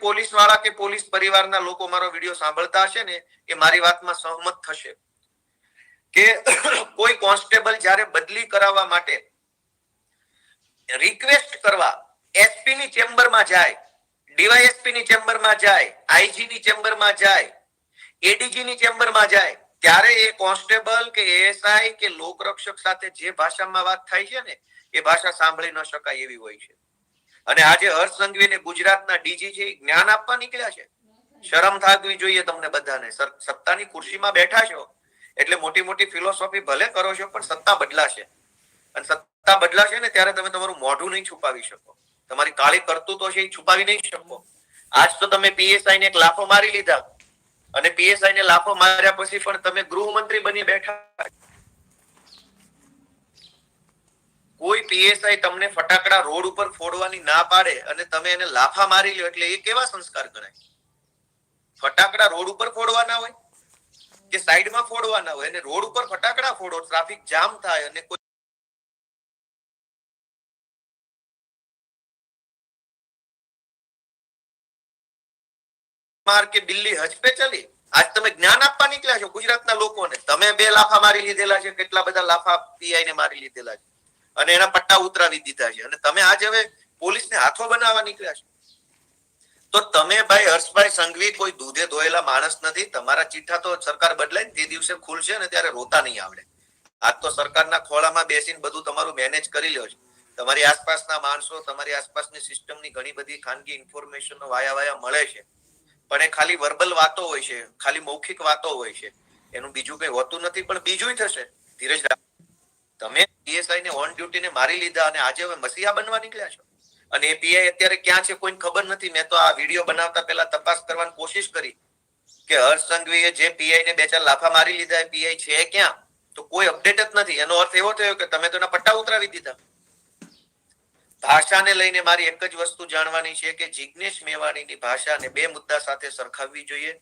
પોલીસવાળા કે પોલીસ પરિવારના લોકો મારો વીડિયો સાંભળતા હશે ને, એ મારી વાતમાં સહમત થશે. કે કોઈ કોન્સ્ટેબલ જ્યારે બદલી કરાવવા માટે રિક્વેસ્ટ કરવા એસપી ની ચેમ્બરમાં જાય ડીવાયએસપી ની ચેમ્બરમાં જાય આઈજી ની ચેમ્બરમાં જાય એડીજી ની ચેમ્બરમાં જાય, ત્યારે એ કોન્સ્ટેબલ કે એએસઆઈ કે લોકરક્ષક સાથે જે ભાષામાં વાત થાય છે ને, એ ભાષા સાંભળી ન શકાય એવી હોય છે. અને આજે હર્ષ સંઘવી ગુજરાતના ડીજી છે જ્ઞાન આપવા નીકળ્યા છે, શરમ થાકવી જોઈએ તમને બધાને. સત્તાની ખુરશીમાં બેઠા છો એટલે મોટી મોટી ફિલોસોફી ભલે કરો છો, પણ સત્તા બદલાશે. અને સત્તા બદલાશે ને ત્યારે તમે તમારું મોઢું નહીં છુપાવી શકો. તમારી કાળી કરતૂતો છે એ છુપાવી નહીં શકો. આજ તો તમે પીએસઆઈ ને એક લાફો મારી લીધા. અને પીએસઆઈ ને લાફો માર્યા પછી પણ તમે ગૃહમંત્રી બની બેઠા કોઈ પીએસઆઈ તમને ફટાકડા રોડ ઉપર ફોડવાની ના પાડે અને તમે એને લાફા મારી લો એટલે એ કેવા સંસ્કાર ગણાય ફટાકડા રોડ ઉપર ફોડવાના હોય કે સાઈડમાં ફોડવાના હોય? અને રોડ ઉપર ફટાકડા ફોડો, ટ્રાફિક જામ થાય અને કોઈ માર કે બિલ્લી હજ પે ચલી? આજ તમે જ્ઞાન આપવા નીકળ્યા છો ગુજરાતના લોકોને. તમે બે લાફા મારી લીધેલા છે, કેટલા બધા લાફા પીઆઈ ને મારી લીધેલા છે. અને એના પટ્ટા ઉતરાવી દીધા છે. અને તમે આજે હવે પોલીસને હાથો બનાવવા નીકળ્યા છો. તો તમે ભાઈ હર્ષભાઈ સંઘવી કોઈ દૂધે ધોયેલા માણસ નથી. તમારા ચિઠ્ઠા તો સરકાર બદલાય તે દિવસે ખુલશે ને ત્યારે રોતા નહીં આવડે. આજ તો સરકારના ખોળામાં બેસીને બધું તમારું મેનેજ કરી લ્યો છે. તમારી આસપાસના માણસો, તમારી આસપાસની સિસ્ટમની ઘણી બધી ખાનગી ઇન્ફોર્મેશનો વાયા વાયા મળે છે. પણ એ ખાલી વર્બલ વાતો હોય છે, ખાલી મૌખિક વાતો હોય છે. એનું બીજું કઈ હોતું નથી, પણ બીજું થશે. ધીરજ તમે પીએસઆઈ ને ઓન ડ્યુટી ને મારી લીધા અને આજે હવે મસીહા બનવા નીકળ્યા છો? અને એ અત્યારે ક્યાં છે કોઈને ખબર નથી. મેં તો આ વીડિયો બનાવતા પહેલા તપાસ કરવાની કોશિશ કરી કે હર્ષ સંઘવીએ જે પીઆઈ ને બે ચાર લાફા મારી લીધા, એ પીઆઈ છે ક્યાં? તો કોઈ અપડેટ જ નથી. એનો અર્થ એવો થયો કે તમે તો એના પટ્ટા ઉતરાવી દીધા. ભાષાને લઈને મારી એક જ વસ્તુ જાણવાની છે કે જિગ્નેશ મેવાણીની ભાષાને બે મુદ્દા સાથે સરખાવવી જોઈએ.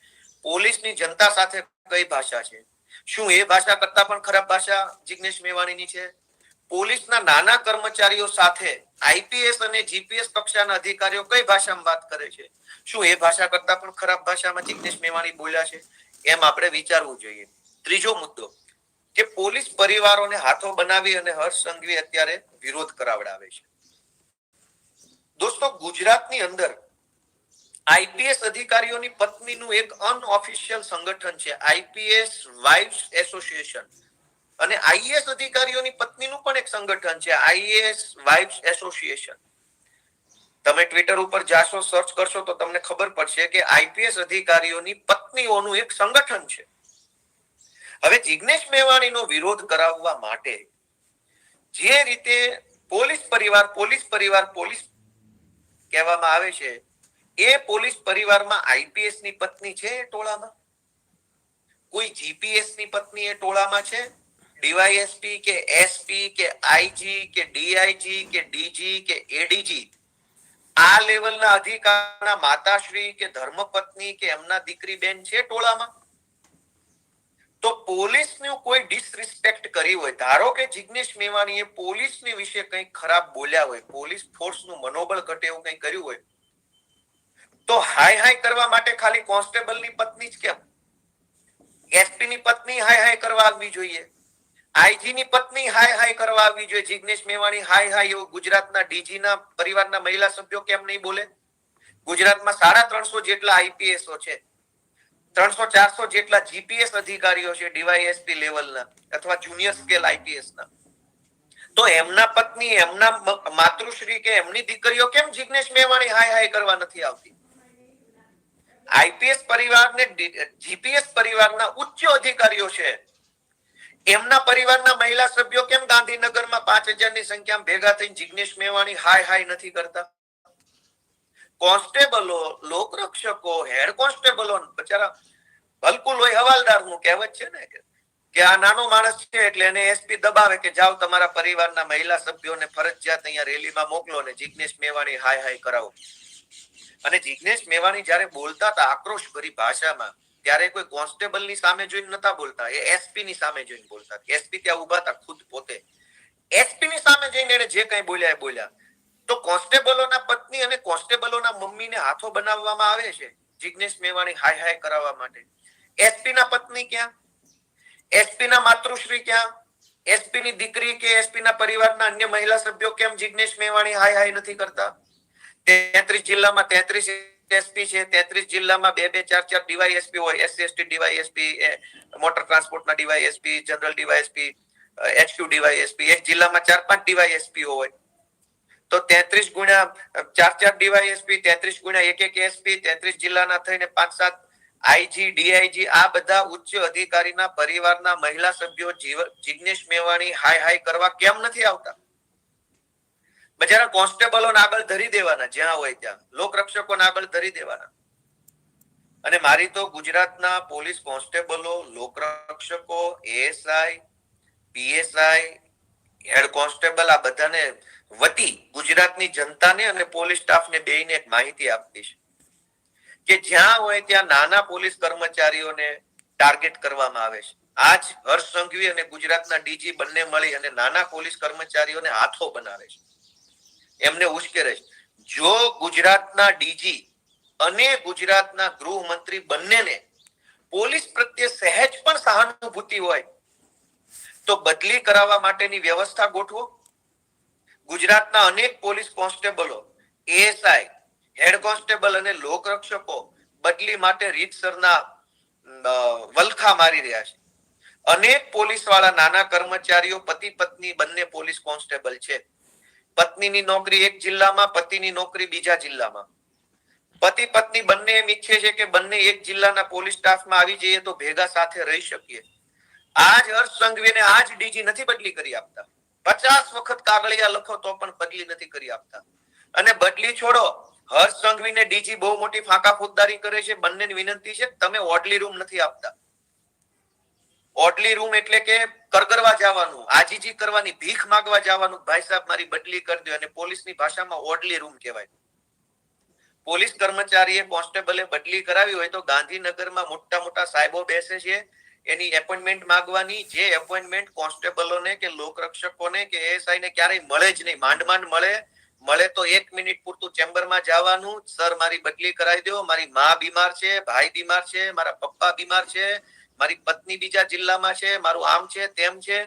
પોલીસની જનતા સાથે કઈ ભાષા છે? શું એ ભાષા કરતા પણ ખરાબ ભાષા, જિગ્નેશ મેવાણીની છે? પોલીસના નાના કર્મચારીઓ સાથે આઈપીએસ અને જીપીએસ કક્ષાના અધિકારીઓ કઈ ભાષામાં વાત કરે છે? શું એ ભાષા કરતા પણ ખરાબ ભાષામાં જિગ્નેશ મેવાણી બોલ્યા છે? એમ આપણે વિચારવું જોઈએ. ત્રીજો મુદ્દો, કે પોલીસ પરિવારોને હાથો બનાવી અને હર્ષ સંઘવી અત્યારે વિરોધ કરાવડાવે છે. દોસ્તો, ગુજરાતની અંદર આઈપીએસ અધિકારીઓની પત્નીનું એક અનઓફિશિયલ સંગઠન છે, આઈપીએસ વાઇફ્સ એસોસિએશન. અને આઈએએસ અધિકારીઓની પત્નીનું પણ એક સંગઠન છે, આઈએએસ વાઇફ્સ એસોસિએશન. તમે ટ્વિટર ઉપર જાશો સર્ચ કરશો, તો તમને ખબર પડશે કે આઈપીએસ અધિકારીઓની પત્નીઓનું એક સંગઠન છે. હવે જિગ્નેશ મેવાણીનો વિરોધ કરાવવા માટે જે રીતે પોલીસ પરિવાર પોલીસ પરિવાર, પોલીસ કહેવામાં આવે છે એ પોલીસ પરિવારમાં આઈપીએસની પત્ની છે એ ટોળામાં? કોઈ જીપીએસની પત્ની એ ટોળામાં છે? ડીવાયએસપી કે એસપી કે આઈજી કે ડીઆઈજી કે ડીજી કે એડીજી? આ લેવલના અધિકારના માતાશ્રી કે ધર્મપત્ની કે એમના દીકરી બેન છે ટોળામાં? તો પોલીસનું કોઈ ડિસરિસ્પેક્ટ કરી હોય, ધારો કે જિગ્નેશ મેવાણીએ પોલીસની વિશે કંઈક ખરાબ બોલ્યા હોય, પોલીસ ફોર્સનું મનોબળ ઘટે એવું કંઈ કર્યું હોય તો હાય હાય કરવા માટે ખાલી કોન્સ્ટેબલની પત્ની જ કેમ? એસપી ની પત્ની હાય હાય કરવા આવવી જોઈએ. આઈજી ની પત્ની હાય હાય કરવા આવવી જોઈએ. જિગ્નેશ મેવાણી હાય હાય એવું ગુજરાતના ડીજી ના પરિવારના મહિલા સભ્યો કેમ નહીં બોલે? ગુજરાતમાં સાડા ત્રણસો જેટલા આઈપીએસઓ છે. ત્રણસો ચારસો જેટલા જીપીએસ અધિકારીઓ છે ડીવાયએસપી લેવલના અથવા જુનિયર સ્કેલ આઈપીએસ ના. તો એમના પત્ની, એમના માતૃશ્રી કે એમની દીકરીઓ કેમ જિગ્નેશ મેવાણી હાય હાય કરવા નથી આવતી? આઈપીએસ પરિવારને જીપીએસ પરિવારના ઉચ્ચ અધિકારીઓ છે. એમના પરિવારના મહિલા સભ્યો કેમ ગાંધીનગરમાં પાંચ હજારની સંખ્યામાં ભેગા થઈને જિગ્નેશ મેવાણી હાય હાય નથી કરતા? કોન્સ્ટેબલો, લોકરક્ષકો, હેડ કોન્સ્ટેબલો બચારા બલકુલ હોય હવાલદારનું કહેવત છે ને કે આ નાનો માણસ છે એટલે એને એસપી દબાવે કે જાઓ તમારા પરિવારના મહિલા સભ્યોને ફરજિયાત અહીંયા રેલીમાં મોકલો ને જિગ્નેશ મેવાણી હાય હાય કરાવો. અને જિગ્નેશ મેવાણી જ્યારે બોલતા હતા આક્રોશ ભરી ભાષામાં, ત્યારે કોઈ કોન્સ્ટેબલની સામે જોઈને નતા બોલતા, એ એસપી ની સામે જોઈને બોલતા. એસપી ત્યાં ઊભા હતા ખુદ પોતે. એસપી ની સામે જઈને એને જે કઈ બોલ્યા એ બોલ્યા. તો કોન્સ્ટેબલોના પત્ની અને કોન્સ્ટેબલોના મમ્મીને હાથો બનાવવામાં આવે છે જિગ્નેશ મેવાણી હાય હાય કરાવવા માટે. એસપી ના પત્ની ક્યાં? એસપી ના માતૃશ્રી ક્યાં? એસપી ની દીકરી કે એસપી ના પરિવારના અન્ય મહિલા સભ્યો કેમ જિજ્ઞેશ મેવાણી હાય હાય નથી કરતા? તેત્રીસ જિલ્લામાં તેત્રીસ એસપી છે, તેત્રીસ જિલ્લામાં બે બે ચાર ચાર ડીવાયએસપી હોય, SC, ST, DYSP motor ટ્રાન્સપોર્ટના DYSP, general DYSP HQ DYSP, એક જિલ્લામાં ચાર પાંચ ડીવાયએસપી હોય. તો તેત્રીસ ગુણ્યા ચાર ચાર ડીવાયએસપી, તેત્રીસ ગુણ્યા એક એક એસપી, તેત્રીસ જિલ્લાના થઈને પાંચ સાત આઈજી ડીઆઈજી આ બધા ઉચ્ચ અધિકારીના પરિવારના મહિલા સભ્યો જીવ- જિગ્નેશ મેવાણી હાય હાય કરવા કેમ નથી આવતા? બજારા કોન્સ્ટેબલોને આગળ ધરી દેવાના, જ્યાં હોય ત્યાં. લોકરક્ષકોને આગળ ધરી દેવાના. અને મારી તો ગુજરાતના પોલીસ કોન્સ્ટેબલો, લોકરક્ષકો, એએસઆઈ, પીએસઆઈ, હેડ કોન્સ્ટેબલ આ બધાને વતી ગુજરાતની જનતાને અને પોલીસ સ્ટાફને બેયને એક માહિતી આપતી છે કે જ્યાં હોય ત્યાં નાના પોલીસ કર્મચારીઓને ટાર્ગેટ કરવામાં આવે છે. આજ હર્ષ સંઘવી અને ગુજરાતના ડીજી બંને મળી અને નાના પોલીસ કર્મચારીઓને હાથો બનાવે છે. એમને ઉશ્કેરે છે. જો ગુજરાતના ડીજી અને ગુજરાતના ગૃહમંત્રી બંનેને પોલીસ પ્રત્યે સહેજ પણ સહાનુભૂતિ હોય, તો બદલી કરાવવા માટેની વ્યવસ્થા ગોઠવો. ગુજરાતના અનેક પોલીસ કોન્સ્ટેબલો, એએસઆઈ, હેડ કોન્સ્ટેબલ અને લોકરક્ષકો બદલી માટે રીતસરના વલખા મારી રહ્યા છે. અનેક પોલીસવાળા નાના કર્મચારીઓ પતિ પત્ની બંને પોલીસ કોન્સ્ટેબલ છે. પત્નીની નોકરી એક જિલ્લામાં, પતિની નોકરી બીજા જિલ્લામાં. પતિ પત્ની બંને એમ ઈચ્છે છે કે બંને એક જિલ્લાના પોલીસ સ્ટાફમાં આવી જઈએ તો ભેગા સાથે રહી શકીએ. આજ હર્ષ સંઘવીને આજ ડીજી નથી બદલી કરી આપતા. પચાસ વખત કાગળિયા લખો તો પણ બદલી નથી કરી આપતા. અને બદલી છોડો, હર્ષ સંઘવીને ડીજી બહુ મોટી ફાંકા ફૂદદારી કરે છે, બંનેની વિનંતી છે તમે ઓડલી રૂમ નથી આપતા. ઓડલી રૂમ એટલે કે કરગરવા જવાનું, આજીજી કરવાની, ભીખ માંગવા જવાનું. ભાઈ સાહેબ, મારી બદલી કરી દો અને પોલીસની ભાષામાં ઓડલી રૂમ કહેવાય. પોલીસ કર્મચારીએ કોન્સ્ટેબલે બદલી કરાવી હોય તો ગાંધીનગરમાં મોટા મોટા સાહેબો બેસે છે. એની એપોઇન્ટમેન્ટ માંગવાની, જે એપોઇન્ટમેન્ટ કોન્સ્ટેબલોને કે લોકરક્ષકોને કે એએસઆઈ ને ક્યારેય મળે જ નહીં. માંડ માંડ મળે મળે તો એક મિનિટ પૂરતું ચેમ્બરમાં જવાનું. સર, મારી બદલી કરાવી દો મારી મા બીમાર છે, ભાઈ બીમાર છે, મારા પપ્પા બીમાર છે. મારી પત્ની બીજા જિલ્લામાં છે, મારું આમ છે, તેમ છે,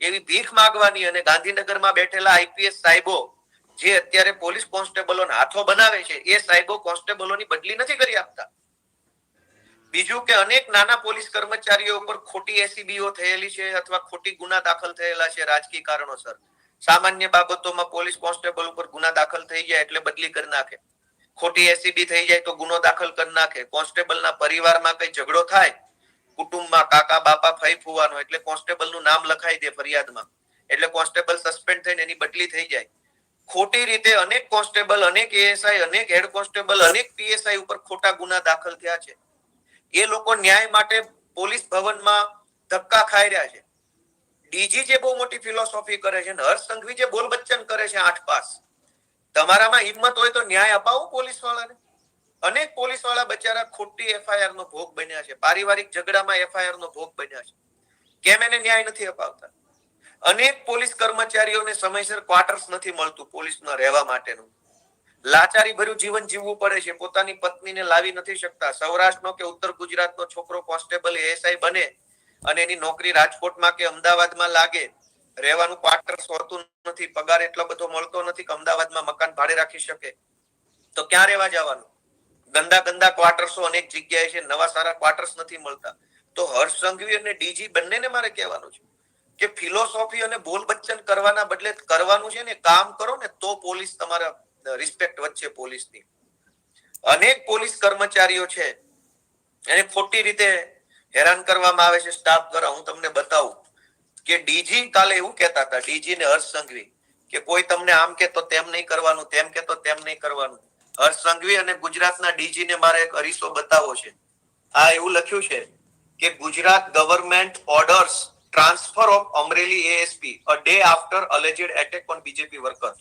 એવી ભીખ માગવાની અને ગાંધીનગરમાં બેઠેલા આઈપીએસ સાહેબો જે અત્યારે પોલીસ કોન્સ્ટેબલો હાથો બનાવે છે, એ સાહેબો કોન્સ્ટેબલોની બદલી નથી કરી આપતા. બીજું કે અનેક નાના પોલીસ કર્મચારીઓ ઉપર ખોટી એસીબીઓ થયેલી છે અથવા ખોટી ગુના દાખલ થયેલા છે રાજકીય કારણોસર. સામાન્ય બાબતોમાં પોલીસ કોન્સ્ટેબલ ઉપર ગુના દાખલ થઈ જાય એટલે બદલી કરી નાખે. ખોટી એસીબી થઈ જાય તો ગુનો દાખલ કરી નાખે. કોન્સ્ટેબલના પરિવારમાં કઈ ઝઘડો થાય કુટુંબમાં કાકા, બાપા ફઈ ફુવાનો એટલે કોન્સ્ટેબલનું નામ લખાઈ દે ફરિયાદમાં. એટલે કોન્સ્ટેબલ સસ્પેન્ડ થઈને એની બદલી થઈ જાય. ખોટી રીતે અનેક કોન્સ્ટેબલ, અનેક એએસઆઈ અનેક હેડ કોન્સ્ટેબલ, અનેક પીએસઆઈ ઉપર ખોટા ગુના દાખલ થયા છે. એ લોકો ન્યાય માટે પોલીસ ભવનમાં ધક્કા ખાઈ રહ્યા છે. ડીજી જે બહુ મોટી ફિલોસોફી કરે છે ને, હર્ષ સંઘવી જે બોલ બચ્ચન કરે છે આઠ પાસ. તમારામાં હિંમત હોય તો ન્યાય અપાવો પોલીસ વાળાને અનેક પોલીસવાળા બચારા ખોટી એફઆઈઆર નો ભોગ બન્યા છે. પારિવારિક ઝઘડામાં એફઆઈઆર નો ભોગ બન્યા છે. કેમ એને ન્યાય નથી અપાવતા? અનેક પોલીસ કર્મચારીઓને સમયસર ક્વાર્ટર્સ નથી મળતું પોલીસમાં રહેવા માટેનું. લાચારી ભર્યું જીવન જીવવું પડે છે. પોતાની પત્નીને લાવી નથી શકતા. સૌરાષ્ટ્રનો કે ઉત્તર ગુજરાતનો છોકરો કોન્સ્ટેબલ એએસઆઈ બને અને એની નોકરી રાજકોટમાં કે અમદાવાદમાં લાગે, રહેવાનું ક્વાર્ટર્સ હોતું નથી, પગાર એટલો બધો મળતો નથી કે અમદાવાદમાં મકાન ભાડે રાખી શકે. તો ક્યાં રહેવા જવાનું? ગંદા ગંદા ક્વાર્ટર્સો અનેક જગ્યાએ છે, નવા સારા ક્વાર્ટર્સ નથી મળતા. તો હર્ષ સંઘવી અને ડીજી બંનેને મારે કહેવાનું છે કે ફિલોસોફી અને બોલ બચ્ચન કરવાના બદલે કરવાનું છે ને, કામ કરો ને, તો પોલીસ તમારા રિસ્પેક્ટ વચ્ચે પોલીસની. અનેક પોલીસ કર્મચારીઓ છે, એને ખોટી રીતે હેરાન કરવામાં આવે છે સ્ટાફ દ્વારા. હું તમને બતાવું કે ડીજી કાલે એવું કહેતા હતા ડીજી ને હર્ષ સંઘવી, કે કોઈ તમને આમ કે તો તેમ નહીં કરવાનું, તેમ કે તો તેમ નહીં કરવાનું. હર્ષ સંઘવી અને ગુજરાતના ડીજી ને મારે એક અરીસો બતાવવો છે. આ એવું લખ્યું છે કે Gujarat government orders transfer of Amreli ASP a day after alleged attack on BJP worker.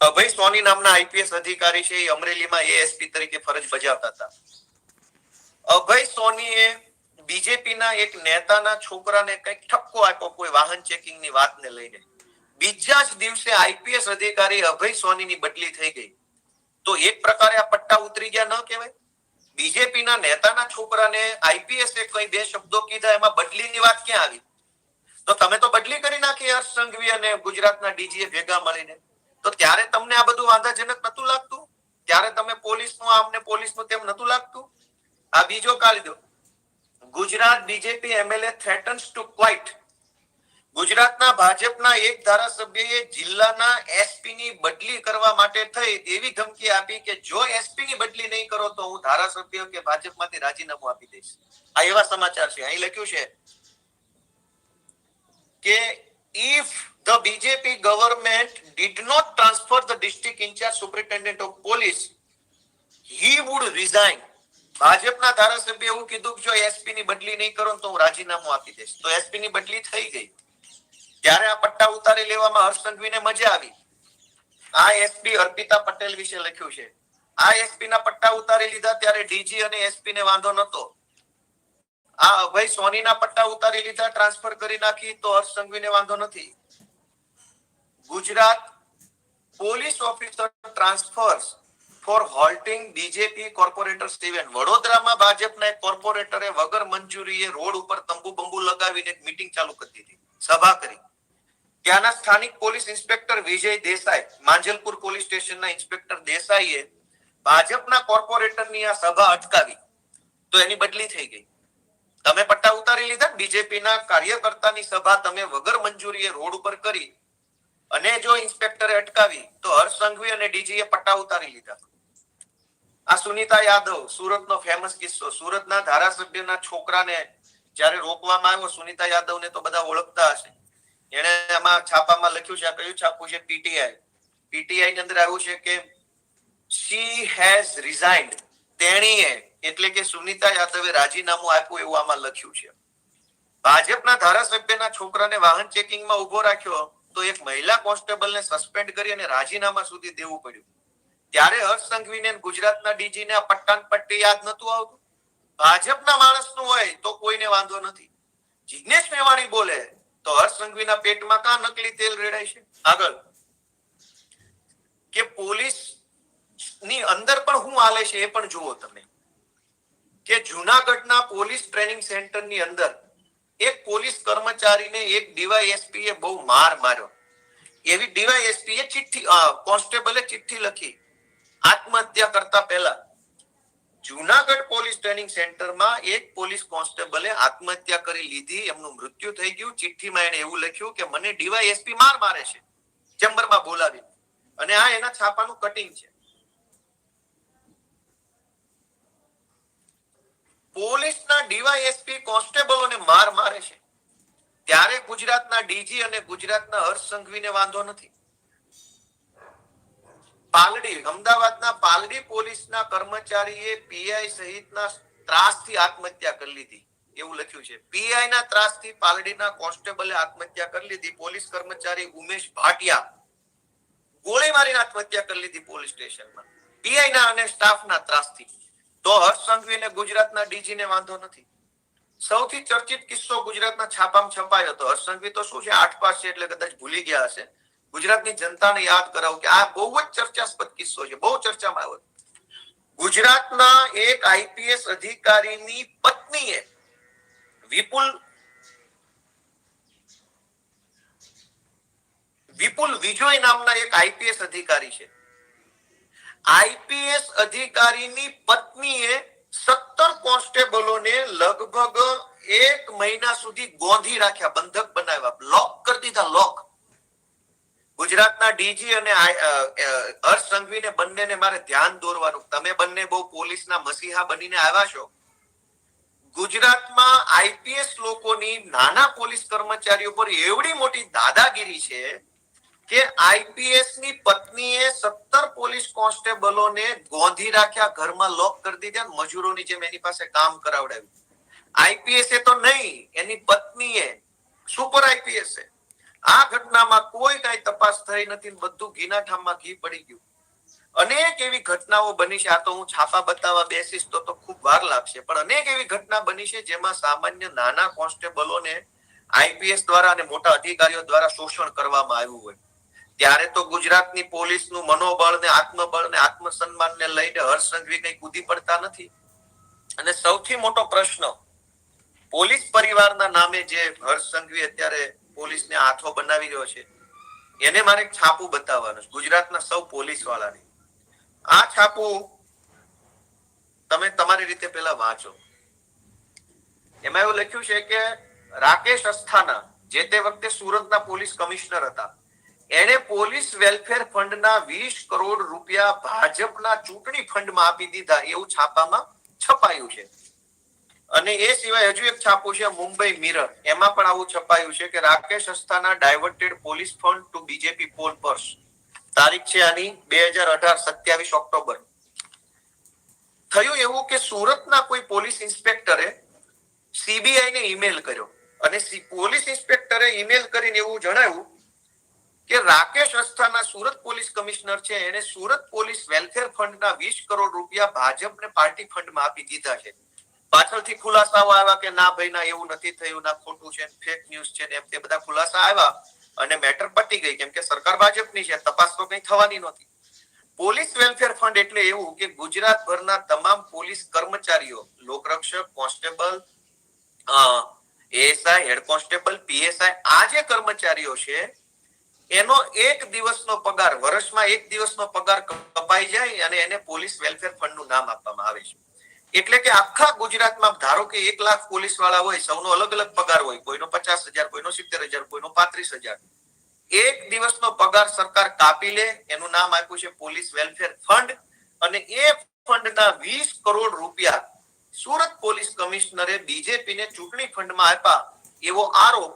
Abhay Soni નામના આઈપીએસ અધિકારી છે, એ અમરેલીમાં એએસપી તરીકે ફરજ બજાવતા હતા. અભય સોનીએ બીજેપીના એક નેતાના છોકરાને કંઈક ઠપકો આપ્યો, કોઈ વાહન ચેકિંગની વાતને લઈને. બીજા જ દિવસે આઈપીએસ અધિકારી અભય સોનીની બદલી થઈ ગઈ. તો એક પ્રકારે આ પટ્ટા ઉતરી ગયા ન કહેવાય. બીજેપીના નેતાના છોકરાને આઈપીએસ કઈ બે શબ્દો કીધા, એમાં બદલીની વાત ક્યાં આવી? તો તમે તો બદલી કરી નાખી હર્ષ સંઘવી અને ગુજરાતના ડીજીએ ભેગા મળીને. તો ત્યારે તમને આ બધું વાંધાજનક નતું લાગતું? ત્યારે તમે પોલીસનું, આમને પોલીસનું તેમ નતું લાગતું? આ બીજો કાઢી દો Gujarat BJP MLA threatens to quit ગુજરાતના ભાજપના એક ધારાસભ્યએ જિલ્લાના એસપી ની બદલી કરવા માટે થઈ એવી ધમકી આપી કે જો એસપી ની બદલી નહીં કરો તો હું ધારાસભ્ય કે ભાજપમાંથી રાજીનામું આપી દઈશ. આ એવા સમાચાર છે. અહીં લખ્યું છે કે if the BJP government did not transfer the district in charge of police, he would resign. ભાજપના ધારાસભ્ય એવું કીધું કે જો એસપી ની બદલી નહીં કરો તો હું રાજીનામું આપી દઈશ. તો એસપી ની બદલી થઈ ગઈ. ત્યારે આ પટ્ટા ઉતારી લેવામાં હર્ષ સંઘવીને મજા આવી. આ એસપી અર્પિતા પટેલ વિશે લખ્યું છે. આ એસપી ના પટ્ટા ઉતારી લીધા ત્યારે ડીજી અને એસપી ને વાંધો નતો આ અભય સોનીના પટ્ટા ઉતારી લીધા, ટ્રાન્સફર કરી નાખી તો હર્ષ સંઘવીને વાંધો નથી. Gujarat police officer transfers for halting BJP corporator Steven. વડોદરામાં ભાજપના એક કોર્પોરેટરે વગર મંજૂરીએ રોડ ઉપર તંબુ બંબુ લગાવીને એક મીટિંગ ચાલુ કરી દીધી. સભા કરી. ત્યાંના સ્થાનિક police inspector Vijay Desai, Manjalpur police સ્ટેશનના ઇન્સ્પેક્ટર દેસાઈએ ભાજપના કોર્પોરેટરની આ સભા અટકાવી. તો એની બદલી થઈ ગઈ. તમે પટ્ટા ઉતારી લીધા બીજેપીના કાર્યકર્તાની સભા તમે વગર મંજૂરીએ રોડ ઉપર કરી અને જો ઇન્સ્પેક્ટરે અટકાવી, તો હર્ષ સંઘવી અને ડીજીએ પટ્ટા ઉતારી લીધા. આ સુનીતા યાદવ, સુરતનો ફેમસ કિસ્સો. સુરતના ધારાસભ્યના છોકરાને જ્યારે રોકવામાં આવ્યો, સુનીતા યાદવને તો બધા ઓળખતા હશે. એણે આમાં છાપામાં લખ્યું છે, આ કયું છાપું છે? પીટીઆઈ. પીટીઆઈ ની અંદર આવ્યું છે કે શી હેઝ રિઝાઇન્ડ તેણીએ, એટલે કે સુનિતા યાદવે રાજીનામું આપ્યું એવું આમાં લખ્યું છે. ભાજપના ધારાસભ્યના છોકરાને વાહન ચેકિંગમાં ઊભો રાખ્યો તો એક મહિલા કોન્સ્ટેબલને સસ્પેન્ડ કરી અને રાજીનામા સુધી દેવું પડ્યું. ત્યારે હર્ષ સંઘવીને ગુજરાતના ડીજીને આ પટ્ટાન પટ્ટી યાદ નતું આવતું. ભાજપના માણસનું હોય તો કોઈને વાંધો નથી. જિજ્ઞેશ મેવાણી બોલે તો હર્ષ પેટમાં કા નકલી તેલ રેડાય છે? આગળ. કે પોલીસની અંદર પણ શું હાલે છે એ પણ જુઓ તમે. કે જુનાગઢના પોલીસ ટ્રેનિંગ સેન્ટરની અંદર એક પોલીસ કર્મચારીને એક ડીવાયએસપી એ બહુ માર માર્યો. એવી ડીવાયએસપી એ ચિઠ્ઠી કોન્સ્ટેબલે ચિઠ્ઠી લખી. આત્મહત્યા કરતા પહેલા જુનાગઢ પોલીસ ટ્રેનિંગ સેન્ટરમાં એક પોલીસ કોન્સ્ટેબલે આત્મહત્યા કરી લીધી. એમનું મૃત્યુ થઈ ગયું. ચિઠ્ઠીમાં એને એવું લખ્યું કે મને ડીવાયએસપી માર મારે છે. ચેમ્બરમાં બોલાવી. અને આ એના છાપાનું કટિંગ છે. પોલીસના ડીવાયએસપી કોન્સ્ટેબલોને માર મારે છે. ત્યારે ગુજરાતના ડીજી અને ગુજરાતના હર્ષ સંઘવીને વાંધો નથી. પાલડી, અમદાવાદના પાલડી પોલીસના કર્મચારીએ પીઆઈ સહિતના ત્રાસથી આત્મહત્યા કરી લીધી. એવું લખ્યું છે. પીઆઈ ના ત્રાસથી પાલડીના કોન્સ્ટેબલે આત્મહત્યા કરી લીધી. પોલીસ કર્મચારી ઉમેશ ભાટિયા ગોળી મારીને આત્મહત્યા કરી લીધી પોલીસ સ્ટેશનમાં. પીઆઈ ના અને સ્ટાફના ત્રાસથી. તો હર્ષ સંઘવી અને ગુજરાતના ડીજીને વાંધો નથી. સૌથી ચર્ચિત કિસ્સો ગુજરાતના છાપામાં છપાયો હતો. હર્ષ સંઘવી તો શું છે? આઠ પાસ છે એટલે કદાચ ભૂલી ગયા હશે. ગુજરાતની જનતાને યાદ કરાવું કે આ બહુ જ ચર્ચાસ્પદ કિસ્સો છે, બહુ ચર્ચામાં આવ્યો ગુજરાતના એક આઈપીએસ અધિકારીની પત્નીએ વિપુલ વિપુલ વિજય નામના એક આઈપીએસ અધિકારી છે. આઈપીએસ અધિકારીની પત્નીએ સત્તર કોન્સ્ટેબલોને લગભગ એક મહિના સુધી ગોંધી રાખ્યા, બંધક બનાવ્યા લોક કરી દીધા લોક ગુજરાતના ડીજી અને હર્ષ સંઘવીને બંનેને મારે ધ્યાન દોરવાનું. તમે બંને બહુ પોલીસના મસીહા બનીને આવ્યા છો. ગુજરાતમાં આઈપીએસ લોકોની નાના પોલીસ કર્મચારીઓ પર એવડી મોટી દાદાગીરી છે કે આઈપીએસની પત્નીએ સત્તર પોલીસ કોન્સ્ટેબલોને ગોંધી રાખ્યા, ઘરમાં લોક કરી દીધા મજૂરોની જેમ એની પાસે કામ કરાવડાવ્યું. આઈપીએસ એ તો નહીં, એની પત્નીએ, સુપર આઈપીએસ છે આ ઘટનામાં કોઈ કઈ તપાસ થઈ નથી બધું ઘીના ઠામમાં ઘી પડી ગયું. અનેક એવી ઘટનાઓ બની છે. આ તો હું છાપા બતાવવા બેસીશ તો ખૂબ વાર લાગશે. પણ અનેક એવી ઘટના બની છે જેમાં સામાન્ય નાના કોન્સ્ટેબલોને આઈપીએસ દ્વારા અને મોટા અધિકારીઓ દ્વારા શોષણ કરવામાં આવ્યું હોય. ત્યારે તો ગુજરાતની પોલીસનું મનોબળ ને આત્મબળ ને આત્મસન્માનને લઈને હર્ષ સંઘવી કઈ કૂદી પડતા નથી. અને સૌથી મોટો પ્રશ્ન, પોલીસ પરિવારના નામે જે હર્ષ સંઘવી અત્યારે પોલીસને હાથો બનાવી રહ્યો છે. એને મારે છાપું બતાવવાનું છે. ગુજરાતના સૌ પોલીસ વાળાને આ છાપું તમે તમારી રીતે પેલા વાંચો. એમાં એવું લખ્યું છે કે રાકેશ અસ્થાના જે તે વખતે સુરતના પોલીસ કમિશનર હતા, એણે પોલીસ વેલફેર ફંડના વીસ કરોડ રૂપિયા ભાજપના ચૂંટણી ફંડમાં આપી દીધા એવું છાપામાં છપાયું છે. અને એ સિવાય હજુ એક છાપું છે, મુંબઈ મિરર. એમાં પણ આવું છપાયું છે કે Rakesh Asthana diverted police fund to BJP poll purse તારીખ છે આની બે હજાર અઢાર, સત્યાવીસ ઓક્ટોબર. થયું એવું કે સુરતના કોઈ પોલીસ ઇન્સ્પેક્ટરે સીબીઆઈ ને ઈમેલ કર્યો. અને પોલીસ ઇન્સ્પેક્ટરે ઈમેલ કરીને એવું જણાવ્યું કે રાકેશ અસ્થાના સુરત પોલીસ કમિશનર છે એને સુરત પોલીસ વેલફેર ફંડના વીસ કરોડ રૂપિયા ભાજપને પાર્ટી ફંડમાં આપી દીધા છે. પાછળથી ખુલાસાઓ આવ્યા કે ના ભાઈ, ના, એવું નથી થયું, ના, ખોટું છે ફેક ન્યૂઝ છે એમ તે બધા ખુલાસા આવ્યા અને મેટર પટી ગઈ. કેમ કે સરકાર ભાજપની છે, તપાસ તો કઈ થવાની નહોતી. પોલીસ વેલફેર ફંડ એટલે એવું કે ગુજરાતભરના તમામ પોલીસ કર્મચારીઓ, લોકરક્ષક, constable ASI head constable PSI આ જે કર્મચારીઓ છે, એનો એક દિવસનો પગાર, વર્ષમાં એક દિવસનો પગાર કપાઈ જાય અને એને પોલીસ વેલફેર ફંડનું નામ આપવામાં આવે છે. એટલે કે આખા ગુજરાતમાં ધારો કે એક લાખ પોલીસવાળા હોય, સૌનો અલગ અલગ પગાર હોય, કોઈનો પચાસ હજાર, કોઈનો સિત્તેર હજાર, કોઈનો પાંત્રીસ હજાર. એક દિવસનો પગાર સરકાર કાપી લે, એનું નામ આપ્યું છે પોલીસ વેલફેર ફંડ, અને એ ફંડના વીસ કરોડ રૂપિયા સુરત પોલીસ કમિશનરે બીજેપીને ચૂંટણી ફંડમાં આપ્યા એવો આરોપ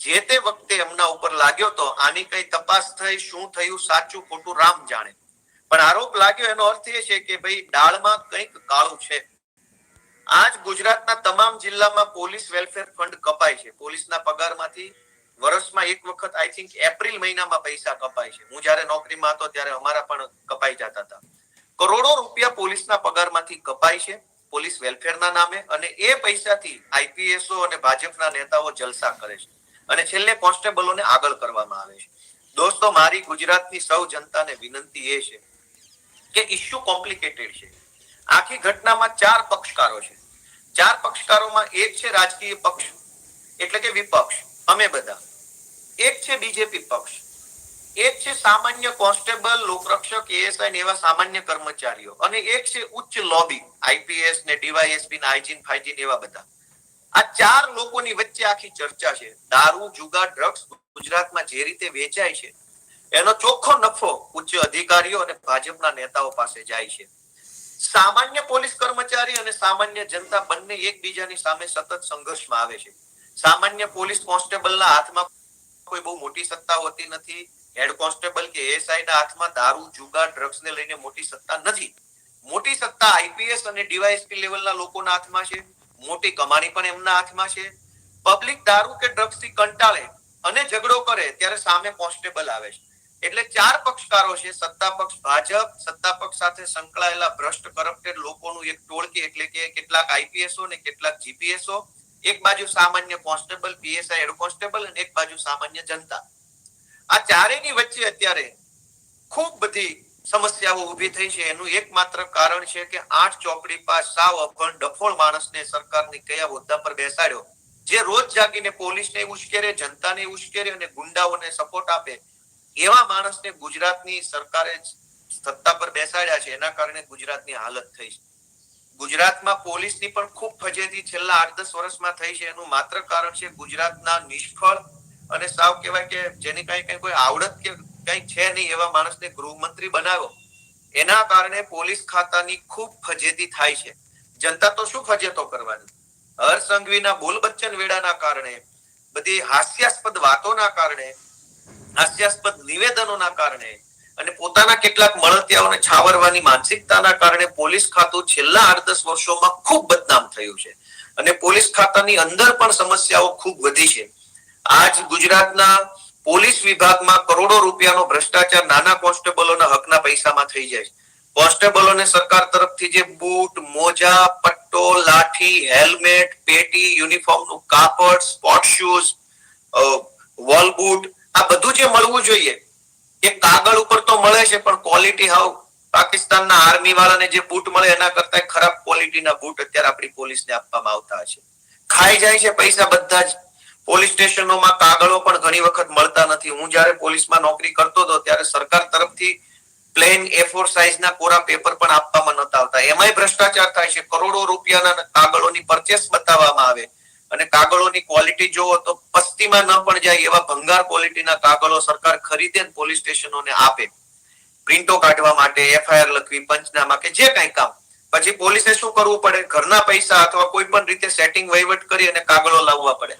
જે તે વખતે એમના ઉપર લાગ્યો તો આની કઈ તપાસ થઈ, શું થયું, સાચું ખોટું રામ જાણે. પણ આરોપ લાગ્યો એનો અર્થ એ છે કે ભાઈ દાળમાં કંઈક કાળું છે. આજ ગુજરાતના તમામ જિલ્લામાં પોલીસ વેલફેર ફંડ કપાય છે. પોલીસના પગારમાંથી વર્ષમાં એક વખત આઈ થિંક એપ્રિલ મહિનામાં પૈસા કપાય છે. હું જ્યારે નોકરીમાં હતો ત્યારે અમારા પણ કપાઈ જતા હતા. કરોડો રૂપિયા પોલીસના પગારમાંથી કપાય છે. પોલીસ વેલફેરના નામે અને એ પૈસાથી આઈપીએસઓ અને ભાજપના નેતાઓ જલસા કરે છે. અને છેલ્લે કોન્સ્ટેબલોને આગળ કરવામાં આવે છે. દોસ્તો, મારી ગુજરાતની સૌ જનતાને વિનંતી એ છે કે ઇસ્યુ કોમ્પ્લિકેટેડ છે. આખી ઘટનામાં ચાર પક્ષકારો છે. ચાર પક્ષકારોમાં એક છે રાજકીય પક્ષ, એટલે કે વિપક્ષ, અમે બધા. એક છે બીજેપી પક્ષ. એક છે સામાન્ય કોન્સ્ટેબલ, લોકરક્ષક, એએસઆઈ એવા સામાન્ય કર્મચારીઓ. અને એક છે ઉચ્ચ લોબી આઈપીએસ ને ડીવાયએસપી ને આઈજીન ફાઈજીન એવા બધા. આ ચાર લોકોની વચ્ચે આખી ચર્ચા છે. દારૂ, જુગાર, ડ્રગ્સ ગુજરાતમાં જે રીતે વેચાય છે, એનો ચોખ્ખો નફો ઉચ્ચ અધિકારીઓ અને ભાજપના નેતાઓ પાસે જાય છે. સામાન્ય પોલીસ કર્મચારી અને સામાન્ય જનતા બંને એકબીજાની સામે સતત સંઘર્ષમાં આવે છે. સામાન્ય પોલીસ કોન્સ્ટેબલના હાથમાં કોઈ બહુ મોટી સત્તા હોતી નથી. હેડ કોન્સ્ટેબલ કે એએસઆઈ ના હાથમાં દારૂ, જુગાર ડ્રગ્સ ને લઈને મોટી સત્તા નથી. મોટી સત્તા આઈપીએસ અને ડીવાયએસપી લેવલના લોકોના હાથમાં છે. મોટી કમાણી પણ એમના હાથમાં છે. પબ્લિક દારૂ કે ડ્રગ્સથી કંટાળે અને ઝઘડો કરે ત્યારે સામે કોન્સ્ટેબલ આવે છે. એટલે ચાર પક્ષકારો છે, સત્તા પક્ષ ભાજપ, સત્તા પક્ષ સાથે સંકળાયેલા ભ્રષ્ટ કરપ્ટેડ લોકોનું એક ટોળકી એટલે કે કેટલાક આઈપીએસઓ ને કેટલાક જીપીએસઓ એક બાજુ સામાન્ય કોન્સ્ટેબલ પીએસઆઈ હેડ કોન્સ્ટેબલ અને એક બાજુ સામાન્ય જનતા. આ ચારેની વચ્ચે અત્યારે ખૂબ બધી સમસ્યાઓ ઊભી થઈ છે. એનું એકમાત્ર કારણ છે કે આઠ ચોપડી પાસ સાવ અભણ, ડફોળ માણસને સરકારની કયા હોદ્દા પર બેસાડ્યો? જે રોજ જાગીને પોલીસને ઉશ્કેરે, જનતાને ઉશ્કેરે અને ગુંડાઓને સપોર્ટ આપે એવા માણસને ગુજરાતની સરકારે સત્તા પર બેસાડ્યા છે, એના કારણે ગુજરાતની હાલત થઈ છે. ગુજરાતમાં પોલીસની પણ ખૂબ ફજેતી છેલ્લા આઠ દસ વર્ષમાં થઈ છે. એનું માત્ર કારણ છે ગુજરાતના નિષ્ફળ અને સાવ કહેવાય કે જેની કઈ કઈ કોઈ આવડત કે કઈ છે નહીં એવા માણસને ગૃહમંત્રી બનાવ્યો. એના કારણે પોલીસ ખાતાની ખૂબ ફજેતી થાય છે. જનતા તો શું ફજેતો કરવાની? હર સંઘવીના બોલ બચ્ચન વેડાના કારણે, બધી હાસ્યાસ્પદ વાતોના કારણે હાસ્યાસ્પદ નિવેદનોના કારણે અને પોતાના કેટલાક મળતિયાઓને છાવરવાની માનસિકતાના કારણે પોલીસ ખાતું છેલ્લા આઠ દસ વર્ષોમાં ખૂબ બદનામ થયું છે. અને પોલીસ ખાતાની અંદર પણ સમસ્યાઓ ખૂબ વધી છે. આજ ગુજરાતના પોલીસ વિભાગમાં કરોડો રૂપિયાનો ભ્રષ્ટાચાર નાના કોન્સ્ટેબલોના હકના પૈસામાં થઈ જાય છે. કોન્સ્ટેબલોને સરકાર તરફથી જે બૂટ, મોજા, પટ્ટો, લાઠી, હેલ્મેટ, પેટી, યુનિફોર્મનું કાપડ, સ્પોર્ટ શૂઝ વોલ બૂટ આ બધું જે મળવું જોઈએ, એ કાગળ ઉપર તો મળે છે, પણ ક્વોલિટી હાવ પાકિસ્તાનના આર્મી વાળાને જે બૂટ મળે, એના કરતા ખરાબ ક્વોલિટીના બૂટ અત્યારે આપણી પોલીસને આપવામાં આવતા છે. ખાઈ જાય છે પૈસા બધા જ. પોલીસ સ્ટેશનોમાં કાગળો પણ ઘણી વખત મળતા નથી. હું જ્યારે પોલીસમાં નોકરી કરતો હતો, ત્યારે સરકાર તરફથી પ્લેન એ ફોર સાઇઝના કોરા પેપર પણ આપવામાં નતા આવતા. એમાંય ભ્રષ્ટાચાર થાય છે. કરોડો રૂપિયાના કાગળોની પરચેસ બતાવવામાં આવે. અને કાગળોની ક્વોલિટી જોવો તો પસ્તીમાં ન પણ જાય એવા ભંગાર ક્વોલિટીના કાગળો સરકાર ખરીદે પોલીસ સ્ટેશનોને આપે. પ્રિન્ટો કાઢવા માટે એફઆઈઆર લખવી, પંચનામા કે જે કઈ કામ. પછી પોલીસે શું કરવું પડે? ઘરના પૈસા અથવા કોઈ પણ રીતે સેટિંગ વહીવટ કરી અને કાગળો લાવવા પડે.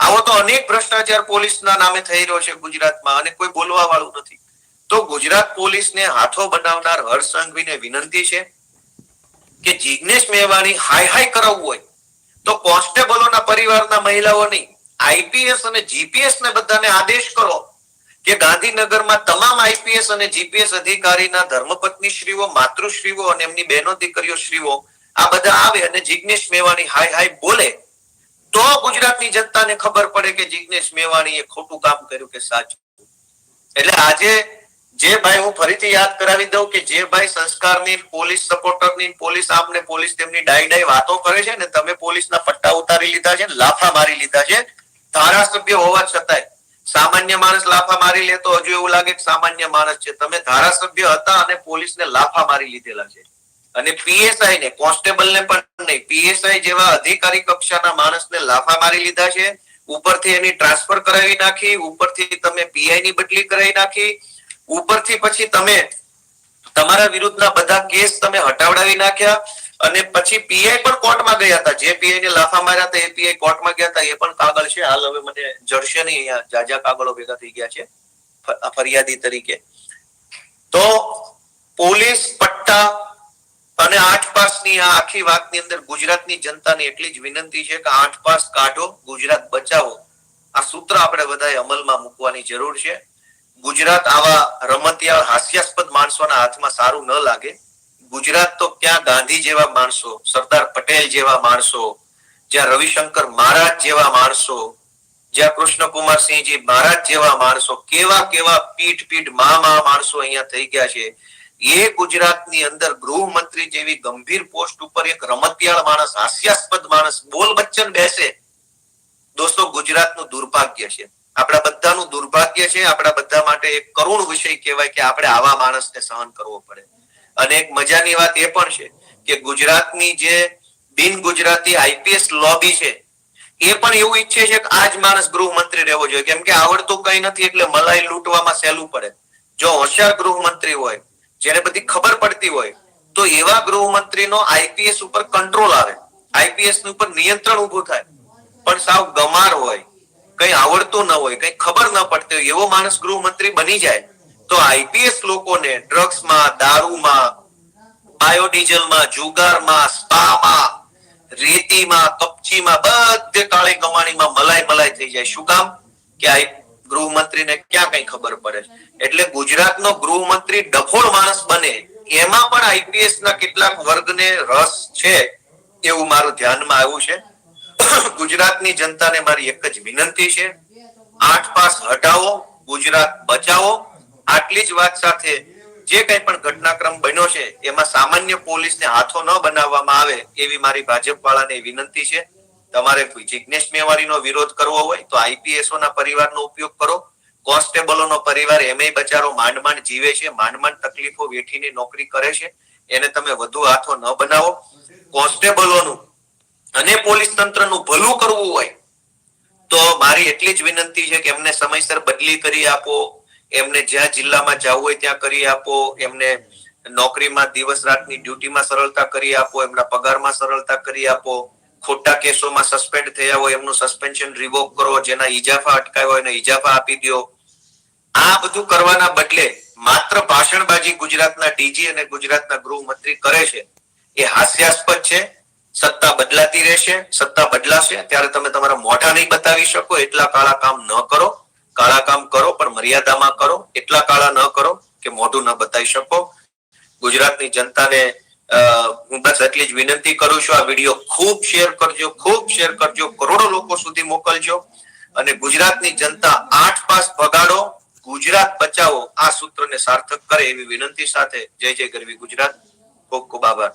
આવો તો અનેક ભ્રષ્ટાચાર પોલીસના નામે થઈ રહ્યો છે ગુજરાતમાં અને કોઈ બોલવા વાળું નથી. તો ગુજરાત પોલીસને હાથો બનાવનાર હર્ષ સંઘવીને વિનંતી છે કે જિગ્નેશ મેવાણી હાઈ હાઈ કરાવવું હોય. તો કોન્સ્ટેબલોના પરિવારના મહિલાઓ નહીં આઈપીએસ અને જીપીએસ ને બધાને આદેશ કરો કે ગાંધીનગરમાં તમામ આઈપીએસ અને જીપીએસ અધિકારીના ધર્મપત્ની શ્રીઓ માતૃશ્રીઓ અને એમની બહેનો દીકરીઓ શ્રીઓ આ બધા આવે અને જિજ્ઞેશ મેવાણી હાય હાય બોલે, તો ગુજરાતની જનતાને ખબર પડે કે જિજ્ઞેશ મેવાણીએ ખોટું કામ કર્યું કે સાચું. એટલે આજે જે ભાઈ હું ફરીથી યાદ કરાવી દઉં કે જે ભાઈ સંસ્કારની પોલીસ સપોર્ટરની પોલીસ આપને પોલીસ તેમની ડાઈ ડાઈ વાતો કરે છે ને તમે પોલીસના પટ્ટા ઉતારી લીધા છે લાફા મારી લીધા છે ધારાસભ્ય હોવા છતાંય સામાન્ય માણસ લાફા મારી લે તો હજુ એવું લાગે કે સામાન્ય માણસ છે. તમે ધારાસભ્ય હતા અને પોલીસને લાફા મારી લીધેલા છે. અને પીએસઆઈ ને, કોન્સ્ટેબલ ને પણ નહીં. પીએસઆઈ જેવા અધિકારી કક્ષાના માણસને લાફા મારી લીધા છે. ઉપરથી એની ટ્રાન્સફર કરાવી નાખી, ઉપરથી તમે પીઆઈ ની બદલી કરાવી નાખી, ઉપરથી પછી તમે તમારા વિરુદ્ધના બધા કેસ તમે હટાવડાવી નાખ્યા. અને પછી પીઆઈ પણ કોર્ટમાં ગયા હતા. જે પીઆઈ ને લાફા માર્યા હતા, એ પીઆઈ કોર્ટમાં ગયા હતા. એ પણ કાગળ છે. હાલ હવે મને જડશે નહીં. અહીંયા જાજા કાગળો ભેગા થઈ ગયા છે. ફરિયાદી તરીકે. તો પોલીસ પટ્ટા અને આઠ પાસની આ આખી વાતની અંદર ગુજરાતની જનતાને એટલી જ વિનંતી છે કે આઠ પાસ કાઢો, ગુજરાત બચાવો. આ સૂત્ર આપણે બધાએ અમલમાં મૂકવાની જરૂર છે. ગુજરાત આવા રમતિયાળ, હાસ્યાસ્પદ માણસોના હાથમાં સારું ન લાગે. ગુજરાત તો ક્યાં ગાંધી જેવા માણસો, સરદાર પટેલ જેવા માણસો, જ્યાં રવિશંકર મહારાજ જેવા માણસો, જ્યાં કૃષ્ણકુમાર સિંહજી મહારાજ જેવા માણસો, કેવા કેવા પીઠ પીઠ મા મા માણસો અહીંયા થઈ ગયા છે. એ ગુજરાતની અંદર ગૃહમંત્રી જેવી ગંભીર પોસ્ટ ઉપર એક રમતિયાળ માણસ, હાસ્યાસ્પદ માણસ, બોલ બચ્ચન બેસે. દોસ્તો, ગુજરાતનું દુર્ભાગ્ય છે. આપણા બધાનું દુર્ભાગ્ય છે. આપણા બધા માટે એક કરુણ વિષય કહેવાય કે આપણે આવા માણસને સહન કરવો પડે. અને એક મજાની વાત એ પણ છે કે ગુજરાતની જે બિન ગુજરાતી આઈપીએસ લોબી છે, એ પણ એવું ઈચ્છે છે કે આ જ માણસ ગૃહમંત્રી રહેવો જોઈએ. કેમ કે આવડતું કઈ નથી એટલે મલાઈ લૂંટવામાં સહેલું પડે. જો હોશિયાર ગૃહમંત્રી હોય, જેને બધી ખબર પડતી હોય, તો એવા ગૃહમંત્રીનો આઈપીએસ ઉપર કંટ્રોલ આવે. આઈપીએસ ઉપર નિયંત્રણ ઊભું થાય. પણ સાવ ગમાર હોય, કઈ આવડતું ન હોય, કઈ ખબર ન પડતી હોય, એવો માણસ ગૃહમંત્રી બની જાય તો આઈપીએસ લોકોને ડ્રગ્સમાં, દારૂમાં, બાયોડીઝલમાં, જુગારમાં, સ્પામાં, રેતીમાં, કપચીમાં, બધે કાળી કમાણીમાં મલાઈ મલાઈ થઈ જાય. શું કામ? કે આ ગૃહમંત્રીને ક્યાં કઈ ખબર પડે? એટલે ગુજરાતનો ગૃહમંત્રી ડફોળ માણસ બને. એમાં પણ આઈપીએસ ના કેટલાક વર્ગને રસ છે એવું મારું ધ્યાનમાં આવ્યું છે. ગુજરાતની જનતાને મારી એક જ વિનંતી છે. આઠ પાસ હટાવો, ગુજરાત બચાવો. આટલી જ વાત સાથે જે કંઈ પણ ઘટનાક્રમ બન્યો છે, એમાં સામાન્ય પોલીસને હાથો ન બનાવવામાં આવે એવી મારી ભાજપ વાળાને વિનંતી છે. તમારે કોઈ જિજ્ઞેશ મેવાણીનો વિરોધ કરવો હોય તો આઈપીએસઓ ના પરિવારનો ઉપયોગ કરો. કોન્સ્ટેબલોનો પરિવાર એમએ બચારો માંડ માંડ જીવે છે, માંડ માંડ તકલીફો વેઠીને નોકરી કરે છે. એને તમે વધુ હાથો ન બનાવો. કોન્સ્ટેબલોનું અને પોલીસ તંત્રનું ભલું કરવું હોય તો મારી એટલી જ વિનંતી છે કે એમને સમયસર બદલી કરી આપો. એમને જ્યાં જિલ્લામાં જવું હોય ત્યાં કરી આપો. એમને નોકરીમાં દિવસ રાતની ડ્યુટીમાં સરળતા કરી આપો. એમના પગારમાં સરળતા કરી આપો. ખોટા કેસોમાં સસ્પેન્ડ થયા હોય, એમનું સસ્પેન્શન રિવોક કરો, જેના ઈજાફા અટકાવ્યા હોય એને ઈજાફા આપી દો આ બધું કરવાના બદલે માત્ર ભાષણબાજી ગુજરાતના ડીજી અને ગુજરાતના ગૃહમંત્રી કરે છે. એ હાસ્યાસ્પદ છે. સત્તા બદલાતી રહેશે, સત્તા બદલાશે. ત્યારે તમે તમારા મોઢા નહીં બતાવી શકો, એટલા કાળા કામ ન કરો. કાળા કામ કરો, પણ મર્યાદામાં કરો, એટલા કાળા ન કરો કે મોઢું ન બતાવી શકો. ગુજરાતની જનતાને હું બસ એટલી જ વિનંતી કરું છું, આ વીડિયો ખૂબ શેર કરજો, ખૂબ શેર કરજો, કરોડો લોકો સુધી મોકલજો. અને ગુજરાતની જનતા આઠ પાસ ભગાડો, ગુજરાત બચાવો, આ સૂત્રને સાર્થક કરે એવી વિનંતી સાથે જય જય ગરવી ગુજરાત. ખૂબ ખૂબ આભાર.